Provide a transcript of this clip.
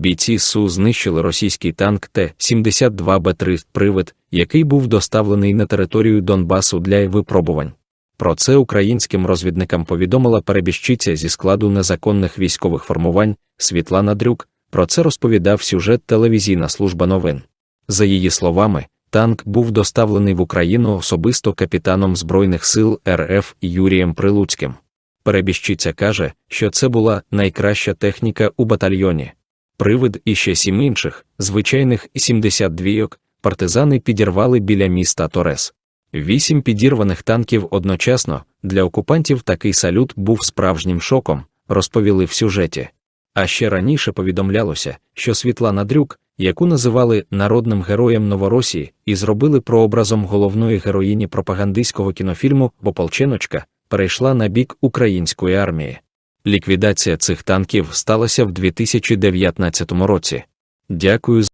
Бійці СУ знищили російський танк Т-72Б3 «Привид», який був доставлений на територію Донбасу для випробувань. Про це українським розвідникам повідомила перебіжчиця зі складу незаконних військових формувань Світлана Дрюк. Про це розповідав сюжет телевізійна служба новин. За її словами, танк був доставлений в Україну особисто капітаном Збройних сил РФ Юрієм Прилуцьким. Перебіжчиця каже, що це була найкраща техніка у батальйоні. Привид і ще сім інших, звичайних 72-ок, партизани підірвали біля міста Торес. Вісім підірваних танків одночасно для окупантів такий салют був справжнім шоком, розповіли в сюжеті. А ще раніше повідомлялося, що Світлана Дрюк, яку називали народним героєм Новоросії і зробили прообразом головної героїні пропагандистського кінофільму Пополченочка, перейшла на бік української армії. Ліквідація цих танків сталася в 2019 році. Дякую за